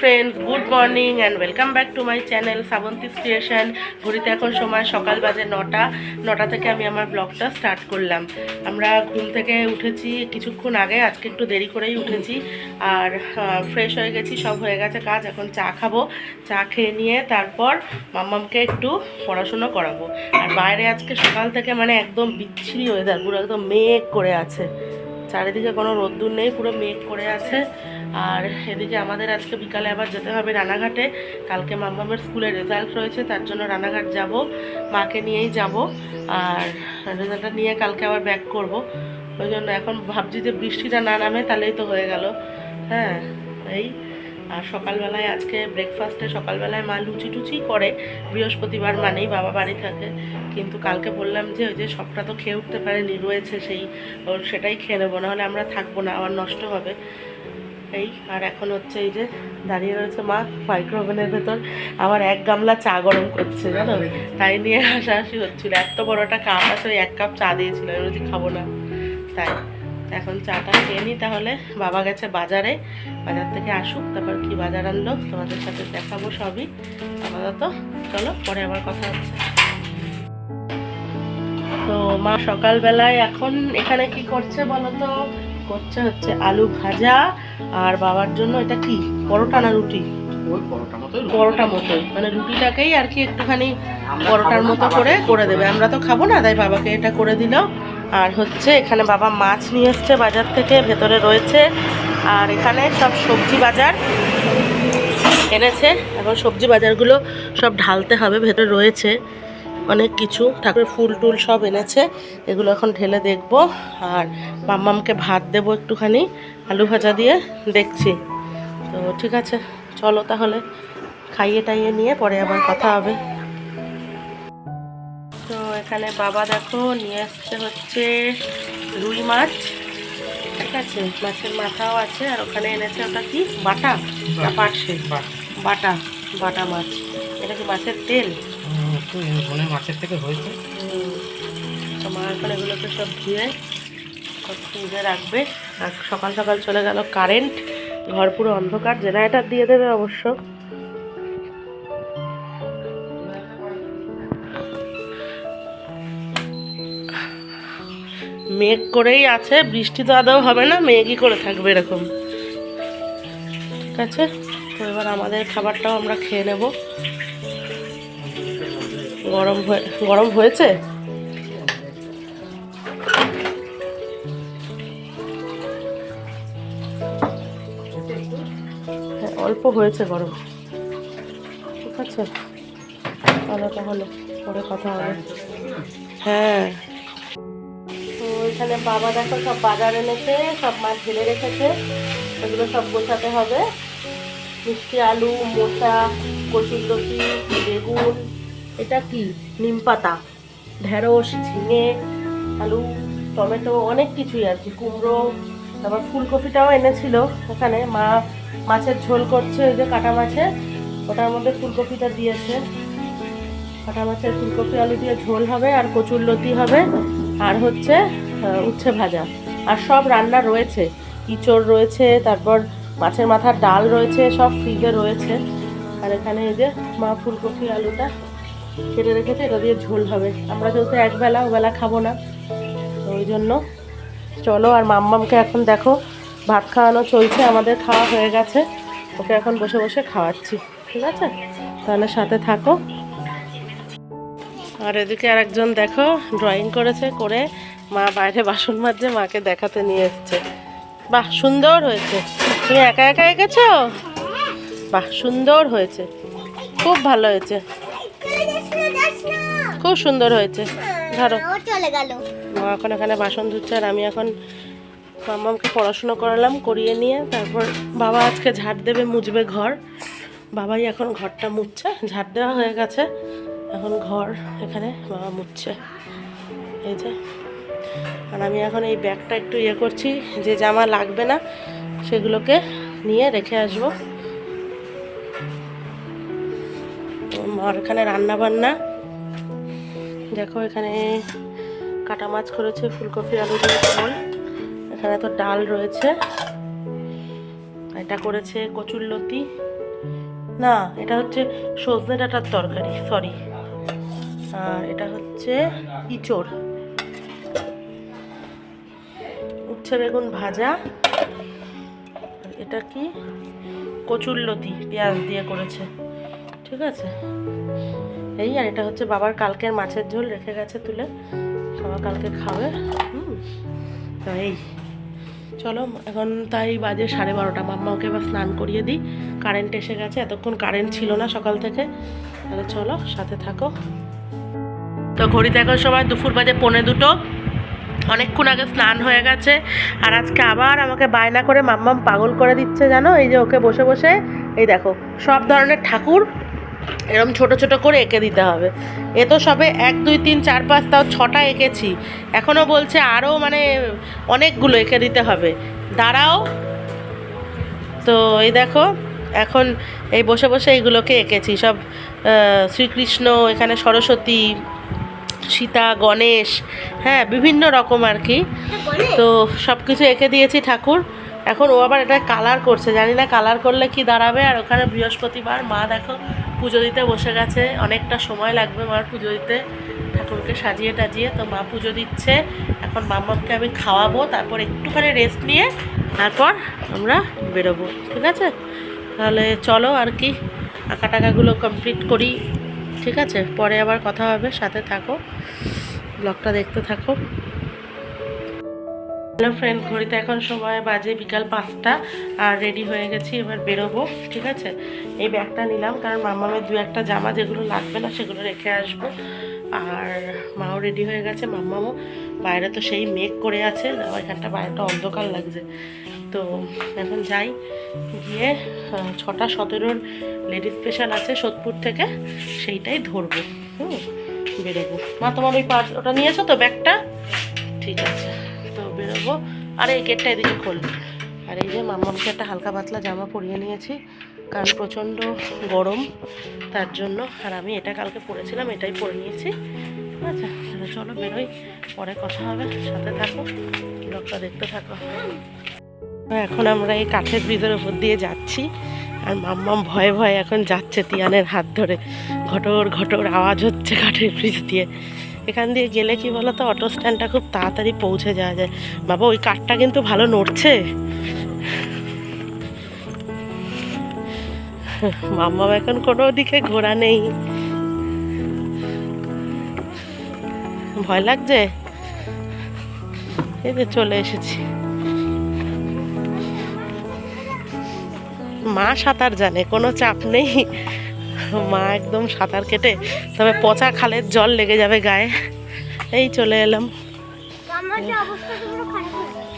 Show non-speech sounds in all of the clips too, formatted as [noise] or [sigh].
Friends good morning and welcome back to my channel Shrabanti's creation ঘুরিতে এখন সময় সকাল বাজে নটা। নটা থেকে আমি আমার ব্লগটা স্টার্ট করলাম। আমরা ঘুম থেকে উঠেছি কিছুক্ষণ আগে, আজকে একটু দেরি করেই উঠেছি। আর ফ্রেশ হয়ে গেছি, সব হয়ে গেছে কাজ, এখন চা খাব। চা খেয়ে নিয়ে তারপর মাম্মামকে একটু পড়াশুনো করাবো। আর বাইরে আজকে সকাল থেকে মানে একদম বিচ্ছিরি ওয়েদার পুরো একদম মেঘ করে আছে। চারিদিকে কোনো রোদ্দুর নেই, পুরো মেঘ করে আছে। আর এদিকে আমাদের আজকে বিকালে আবার যেতে হবে রানাঘাটে। কালকে মাম্মামের স্কুলে রেজাল্ট রয়েছে, তার জন্য রানাঘাট যাব, মাকে নিয়েই যাব। আর রেজাল্টটা নিয়ে কালকে আবার ব্যাক করব। ওই জন্য এখন ভাবছি যে বৃষ্টিটা না নামে তাহলেই তো হয়ে গেল। হ্যাঁ এই আর সকালবেলায় আজকে ব্রেকফাস্টে সকালবেলায় মা লুচি টুচি করে, বৃহস্পতিবার মানেই বাবা বাড়ি থাকে। কিন্তু কালকে বললাম যে, ওই যে সবটা তো খেয়ে উঠতে পারেনি, রয়েছে সেই ওর সেটাই খেয়ে নেব, নাহলে আমরা থাকব না, আবার নষ্ট হবে। এই, আর এখন হচ্ছে এই যে দাঁড়িয়ে রয়েছে মা মাইক্রোওভেনের ভেতর। আবার এক গামলা চা গরম করছে, জানো? তাই নিয়ে হাসাহাসি হচ্ছিল। এত বড় একটা কাপ আছে, ওই এক কাপ চা দিয়েছিল, আমি বলছি খাব না। তাই। এখন চাটা খেয়ে নিই তাহলে। বাবা গেছে বাজারে, বাজার থেকে আসুক, তারপর কি বাজার আনলো তোমাদের সাথে দেখাবো সবই। আপাতত চলো, পরে আবার কথা হচ্ছে। তো মা সকালবেলায় এখন এখানে কি করছে বলো তো করছে হচ্ছে আলু ভাজা, আর বাবার জন্য এটা কি? পরোটা না রুটি? পরোটা মতো মানে রুটিটাকেই আর কি একটুখানি পরোটার মতো করে করে দেবে। আমরা তো খাব না তাই বাবাকে এটা করে দিল। আর হচ্ছে এখানে বাবা মাছ নিয়ে এসছে বাজার থেকে ভেতরে রয়েছে। আর এখানে সব সবজি বাজার এনেছে। এখন সবজি বাজারগুলো সব ঢালতে হবে ভেতরে রয়েছে অনেক কিছু। ঠাকুরের ফুল টুল সব এনেছে এগুলো এখন ঢেলে দেখব। আর মাম্মামকে ভাত দেবো একটুখানি আলু ভাজা দিয়ে দেখছি। তো ঠিক আছে। চলো তাহলে খাইয়ে টাইয়ে নিয়ে পরে আবার কথা হবে। তো এখানে বাবা দেখো নিয়ে আসছে হচ্ছে রুই মাছ। ঠিক আছে মাছের মাথাও আছে আর ওখানে এনেছে ওটা কি? বাটা? পাটসে বাটা। বাটা মাছ। এটা কি মাছের তেল? মনে মাছের থেকে হয়েছে। তো মা এখন এগুলোকে সব ধুয়ে সব রাখবে। আর সকাল সকাল চলে গেল কারেন্ট। ঘর পুরো অন্ধকার, জেনারেটার দিয়ে দেবে অবশ্য। মেঘ করেই আছে, বৃষ্টি তো আদৌ হবে না, মেঘই করে থাকবে এরকম। ঠিক আছে, তো এবার আমাদের খাবারটাও আমরা খেয়ে নেব। গরম গরম হয়েছে? অল্প হয়েছে গরম। ঠিক আছে। তাহলে তাহলে, পরে কথা হবে। হ্যাঁ। তো এখানে বাবা দেখো সব বাজার এনেছে, সব মাছ ঢেলে রেখেছে। এগুলো সব গোছাতে হবে। মিষ্টি আলু, মোচা কচুরলতি বেগুন। এটা কি? নিম পাতা, ঢেঁড়স, ঝিঙে, আলু, টমেটো, অনেক কিছুই আর কি কুমড়ো তারপর ফুলকপিটাও এনেছিল এখানে মা মাছের ঝোল করছে ওই যে কাটা মাছে, ওটার মধ্যে ফুলকপিটা দিয়েছে। কাটা মাছের ফুলকপি, আলু দিয়ে ঝোল হবে, আর কচুর লতি হবে, আর হচ্ছে উচ্ছে ভাজা। আর সব রান্না রয়েছে। ইঁচড় রয়েছে, তারপর মাছের মাথার ডাল রয়েছে, সব ফ্রিজে রয়েছে। আর এখানে এই যে মা ফুলকপি, আলুটা কেটে রেখেছে, এটা দিয়ে ঝোল হবে। আমরা যেহেতু একবেলা, ওবেলা খাব না, ওই জন্য চলো আর মাম্মামকে এখন দেখো, ভাত খাওয়ানো চলছে, আমাদের খাওয়া হয়ে গেছে। ওকে এখন বসে বসে খাওয়াচ্ছি, ঠিক আছে? তাহলে সাথে থাকো। আর এদিকে আরেকজন দেখো ড্রয়িং করেছে, করে মা বাইরে বাসন মাজছে, মাকে দেখাতে নিয়ে এসছে। বাহ, সুন্দর হয়েছে। তুমি একা একা এঁকেছো? বাহ, সুন্দর হয়েছে। খুব ভালো হয়েছে। খুব সুন্দর হয়েছে। ধরো। চলে গেল। মা এখন এখানে বাসন ধুচ্ছে আর আমি এখন মাম্মামকে পড়াশুনো করালাম, করিয়ে নিয়ে তারপর বাবা আজকে ঝাড় দেবে, মুছবে ঘর। বাবাই এখন ঘরটা মুছছে, ঝাড় দেওয়া হয়ে গেছে। এখন ঘর এখানে বাবা মুছছে। এই যে। আর আমি এখন এই ব্যাগটা একটু ইয়ে করছি, যে জামা লাগবে না সেগুলোকে নিয়ে রেখে আসব। তো মার এখানে রান্না বান্না দেখো এখানে কাটা মাছ করেছে ফুলকপি আলু দিয়ে ঝোল। এখানে তো ডাল রয়েছে। এটা করেছে কচুর লতি। না, এটা হচ্ছে সজনে ডাটার তরকারি সরি আর এটা হচ্ছে ইঁচড়। উচ্ছে বেগুন ভাজা। এটা কি? কচুরলতি পেঁয়াজ দিয়ে করেছে। ঠিক আছে? এই আর এটা হচ্ছে বাবার কালকের মাছের ঝোল, রেখে গেছে তুলে। বাবা কালকে খাবে। তো এই, চলো, এখন তাই বাজে সাড়ে বারোটা। মাম্মা ওকে এবার স্নান করিয়ে দিই। কারেন্ট এসে গেছে, এতক্ষণ কারেন্ট ছিল না সকাল থেকে। তাহলে চলো, সাথে থাকো। তো ঘড়ি দেখার সময় দুপুর বাজে পৌনে দুটো। অনেকক্ষণ আগে স্নান হয়ে গেছে। আর আজকে আবার আমাকে বায়না করে মাম্মাম পাগল করে দিচ্ছে, জানো? এই যে ওকে বসে বসে। এই দেখো, সব ধরনের ঠাকুর এরকম ছোট ছোট করে এঁকে দিতে হবে। এ তো সবে এক, দুই, তিন, চার, পাঁচ, তাও ছটা এঁকেছি। এখনও বলছে আরও মানে অনেকগুলো এঁকে দিতে হবে। দাঁড়াও। তো এই দেখো, এখন এই বসে বসে এইগুলোকে এঁকেছি। সব শ্রীকৃষ্ণ, এখানে সরস্বতী, সীতা, গণেশ হ্যাঁ বিভিন্ন রকম আর কি। তো সব কিছু এঁকে দিয়েছি ঠাকুর। এখন ও আবার এটা কালার করছে। জানি না কালার করলে কি দাঁড়াবে। আর ওখানে বৃহস্পতিবার, মা দেখো পুজো দিতে বসে গেছে, অনেকটা সময় লাগবে মার পুজো দিতে। ঠাকুরকে সাজিয়ে টাজিয়ে তো মা পুজো দিচ্ছে। এখন মাম্মাকে আমি খাওয়াবো, তারপর একটুখানি রেস্ট নিয়ে তারপর আমরা বেরোবো, ঠিক আছে? তাহলে চলো আর কি আঁকা টাকাগুলো কমপ্লিট করি, ঠিক আছে? পরে আবার কথা হবে, সাথে থাকো, ব্লগটা দেখতে থাকো। হ্যালো ফ্রেন্ড ঘড়িতে এখন সময় বাজে বিকাল পাঁচটা আর রেডি হয়ে গেছি, এবার বেরোবো, ঠিক আছে? এই ব্যাগটা নিলাম, কারণ মামামের দু একটা জামা যেগুলো লাগবে না সেগুলো রেখে আসব। আর মাও রেডি হয়ে গেছে, মাম্মামও। বাইরে তো সেই মেঘ করে আছে দেখো এখানটা বাইরেটা অন্ধকার লাগছে। তো এখন যাই, গিয়ে ছটা সতেরোর লেডি স্পেশাল আছে সোদপুর থেকে, সেইটাই ধরবো, হুম, বেরোবো। মা, তোমার ওই পার্স ওটা নিয়েছো তো ব্যাগটা? ঠিক আছে। বেরোবো। আর এই গেটটা এদিকে খোল। আর এই যে মাম্মামকে একটা হালকা পাতলা জামা পরিয়ে নিয়েছি, কারণ প্রচণ্ড গরম, তার জন্য। আর আমি এটা কালকে পরেছিলাম, এটাই পরে নিয়েছি। আচ্ছা চলো বেরোই, পরে কথা হবে, সাথে থাকো, ব্লগটা দেখতে থাকো। এখন আমরা এই কাঠের ব্রিজের উপর দিয়ে যাচ্ছি, আর মাম্মাম ভয়ে ভয়ে এখন যাচ্ছে তিয়ানের হাত ধরে। ঘটর ঘটর আওয়াজ হচ্ছে কাঠের ব্রিজ দিয়ে। এখান দিয়ে গেলে কি বলো তো অটো স্ট্যান্ডটা খুব তাড়াতাড়ি পৌঁছে যাওয়া যায়। বাবা, ওই কাঠটা কিন্তু ভালো নড়ছে। মাম্মাম এখন কোনো দিকে ঘোরা নেই। ভয় লাগছে? এই যে চলে এসেছি। মা সাঁতার জানে, কোনো চাপ নেই। মা একদম সাঁতার কেটে, তবে পচা খালের জল লেগে যাবে গায়ে। এই চলে এলাম।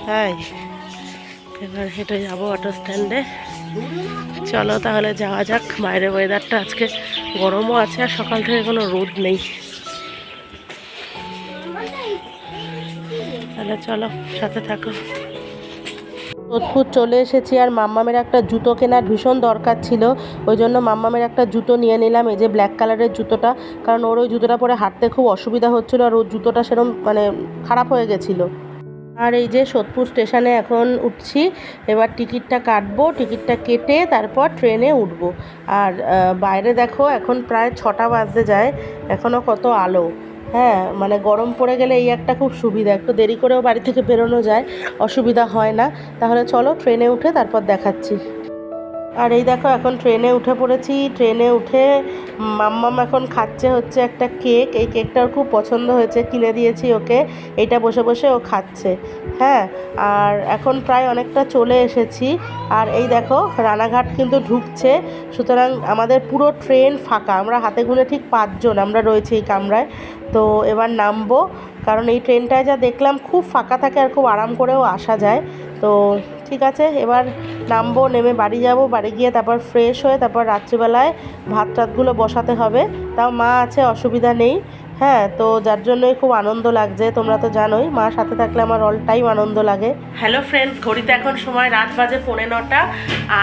তাই। এবার হেঁটে যাব অটো স্ট্যান্ডে চলো তাহলে যাওয়া যাক। বাইরে ওয়েদারটা আজকে গরমও আছে আর সকাল থেকে কোনো রোদ নেই। তাহলে চলো, সাথে থাকো। সোদপুর চলে এসেছি আর মাম্মামের একটা জুতো কেনার ভীষণ দরকার ছিল। ওই জন্য মাম্মামের একটা জুতো নিয়ে নিলাম, এই যে ব্ল্যাক কালারের জুতোটা। কারণ ওর ওই জুতোটা পরে হাঁটতে খুব অসুবিধা হচ্ছিল আর ওর জুতোটা সেরকম মানে খারাপ হয়ে গেছিল। আর এই যে সোদপুর স্টেশনে এখন উঠছি, এবার টিকিটটা কাটবো, টিকিটটা কেটে তারপর ট্রেনে উঠব। আর বাইরে দেখো, এখন প্রায় ছটা বাজতে যায় এখনও কত আলো। হ্যাঁ মানে গরম পড়ে গেলে এই একটা খুব সুবিধা। একটু দেরি করেও বাড়ি থেকে বেরোনো যায়, অসুবিধা হয় না। তাহলে চলো ট্রেনে উঠে তারপর দেখাচ্ছি। আর এই দেখো, এখন ট্রেনে উঠে পড়েছি। ট্রেনে উঠে মাম্মাম এখন খাচ্ছে হচ্ছে একটা কেক এই কেকটা খুব পছন্দ হয়েছে, কিনে দিয়েছি ওকে। এইটা বসে বসে ও খাচ্ছে হ্যাঁ? আর এখন প্রায় অনেকটা চলে এসেছি। আর এই দেখো, রানাঘাট কিন্তু ঢুকছে। সুতরাং আমাদের পুরো ট্রেন ফাঁকা। আমরা হাতে গুনে ঠিক পাঁচজন, আমরা রয়েছি এই কামরায়। তো এবার নামবো, কারণ এই ট্রেনটায় যা দেখলাম, খুব ফাঁকা থাকে আর খুব আরাম করেও আসা যায়। তো ঠিক আছে, এবার নামবো, নেমে বাড়ি যাব, বাড়ি গিয়ে তারপর ফ্রেশ হয়ে তারপর রাত্রিবেলায় ভাত টাতগুলো বসাতে হবে। তাও মা আছে, অসুবিধা নেই। হ্যাঁ তো যার জন্যই খুব আনন্দ লাগছে, তোমরা তো জানোই, মা সাথে থাকলে আমার অল টাইম আনন্দ লাগে। হ্যালো ফ্রেন্ডস ঘড়িতে এখন সময় রাত বাজে পৌনে নটা,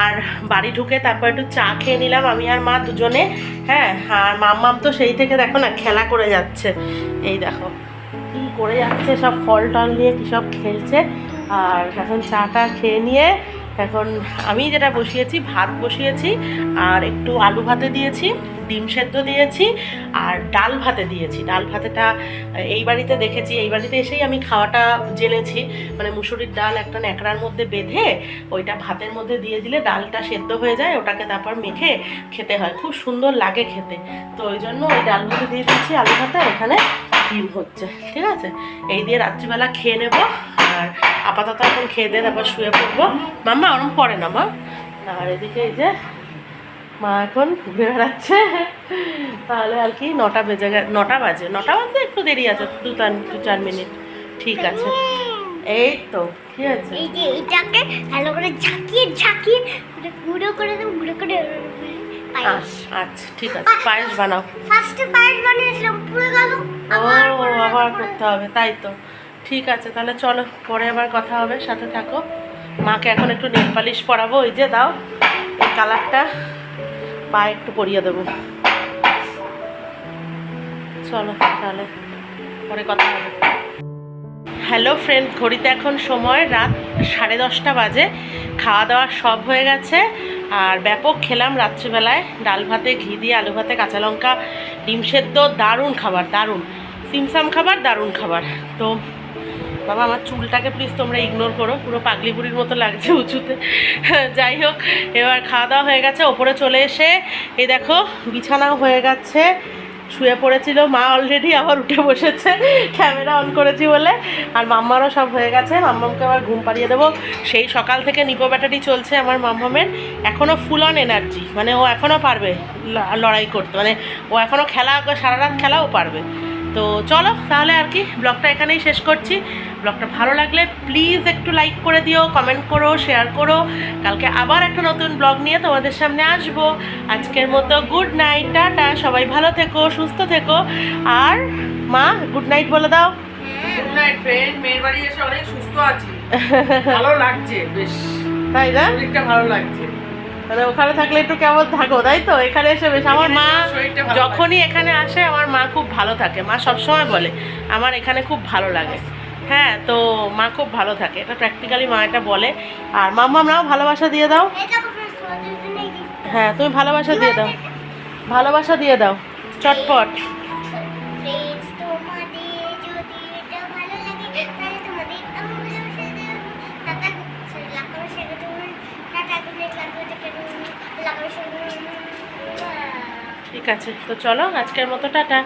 আর বাড়ি ঢুকে তারপর একটু চা খেয়ে নিলাম, আমি আর মা দুজনে। হ্যাঁ আর মাম্মাম তো সেই থেকে দেখো না, খেলা করে যাচ্ছে। এই দেখো, কি করে যাচ্ছে সব ফল টল নিয়ে, কী সব খেলছে। আর এখন চাটা খেয়ে নিয়ে এখন আমি যেটা বসিয়েছি, ভাত বসিয়েছি, আর একটু আলু ভাতে দিয়েছি, ডিম সেদ্ধ দিয়েছি, আর ডাল ভাতে দিয়েছি। ডাল ভাতেটা এই বাড়িতে দেখেছি, এই বাড়িতে এসেই আমি খাওয়াটা জেনেছি মানে মুসুরির ডাল একটা ন্যাকড়ার মধ্যে বেঁধে, ওইটা ভাতের মধ্যে দিয়ে দিলে ডালটা সেদ্ধ হয়ে যায়, ওটাকে তারপর মেখে খেতে হয়। খুব সুন্দর লাগে খেতে। তো ওই জন্য ওই ডাল ভাতে দিয়ে দিচ্ছি আলু ভাতে এখানে ডিম হচ্ছে। ঠিক আছে? এই দিয়ে রাত্রিবেলা খেয়ে নেব। আর আপাতত এখন খেয়ে দিয়ে তারপর শুয়ে পড়ব। মাম্মা ওরম করে না মা। আর এদিকে এই যে মা এখন ঘুরে বেড়াচ্ছে। তাহলে আর কি নটা বেজে গে নটা বাজে। নটা বাজে একটু দেরি আছে দু চার দু চার মিনিট। ঠিক আছে। এই তো ঠিক আছে? এই যে এটাকে ভালো করে ঝাঁকিয়ে ঝাঁকিয়ে গুঁড়ো করে দেবো গুঁড়ো করে আচ্ছা আচ্ছা ঠিক আছে পায়েস বানাও। ফার্স্টে পায়েস বানিয়েছিলাম পুরো গেল ও আবার করতে হবে তাই তো। ঠিক আছে, তাহলে চলো, পরে আবার কথা হবে, সাথে থাকো। মাকে এখন একটু নেল পালিশ পরাবো, ওই যে দাও, এই কালারটা। পায়ে একটু পরিয়ে দেবো। চলো, তাহলে পরে কথা হবে। হ্যালো ফ্রেন্ডস ঘড়িতে এখন সময় রাত সাড়ে দশটা বাজে। খাওয়া দাওয়া সব হয়ে গেছে। আর ব্যাপক খেলাম রাত্রিবেলায়। ডাল ভাতে, ঘি দিয়ে আলু ভাতে, কাঁচা লঙ্কা, ডিম সেদ্ধ, দারুণ খাবার, দারুণ। সিমসাম খাবার, দারুণ খাবার। তো বাবা, আমার চুলটাকে প্লিজ তোমরা ইগনোর করো। পুরো পাগলি বুড়ির মতো লাগছে উঁচুতে। [laughs] যাই হোক, এবার খাওয়া দাওয়া হয়ে গেছে, ওপরে চলে এসে এই দেখো, বিছানাও হয়ে গেছে। শুয়ে পড়েছিল, মা অলরেডি আবার উঠে বসেছে ক্যামেরা অন করেছি বলে। আর মাম্মারও সব হয়ে গেছে, মাম্মামকে আবার ঘুম পাড়িয়ে দেবো। সেই সকাল থেকে নিপো ব্যাটারি চলছে আমার মাম্মামের। এখনও ফুল অন এনার্জি মানে ও এখনও পারবে লড়াই করতে মানে ও এখনও খেলা, সারা রাত খেলাও পারবে। তো চলো তাহলে আর কি ব্লগটা এখানেই শেষ করছি। ব্লগটা ভালো লাগলে প্লিজ একটু লাইক করে দিও কমেন্ট করো শেয়ার করো। কালকে আবার একটা নতুন ব্লগ নিয়ে তোমাদের সামনে আসব। আজকের মতো গুড নাইট টাটা। সবাই ভালো থেকো সুস্থ থেকো। আর মা গুড নাইট বলে দাও। গুড নাইট ফ্রেন্ড মেয়ের বাড়ি এসে অনেক সুস্থ আছি। [laughs] ভালো লাগছে বেশ। তাই না? ভালো লাগছে। মানে ওখানে থাকলে একটু কেমন থাকো তাই তো? এখানে এসে বেশ। আমার মা যখনই এখানে আসে আমার মা খুব ভালো থাকে। মা সবসময় বলে আমার এখানে খুব ভালো লাগে। হ্যাঁ তো মা খুব ভালো থাকে। এটা প্র্যাকটিক্যালি মা এটা বলে। আর মাম্মা আমরাও ভালোবাসা দিয়ে দাও। হ্যাঁ তুমি ভালোবাসা দিয়ে দাও। ভালোবাসা দিয়ে দাও। চটপট। ঠিক আছে তো চলো আজকের মতো টাটা।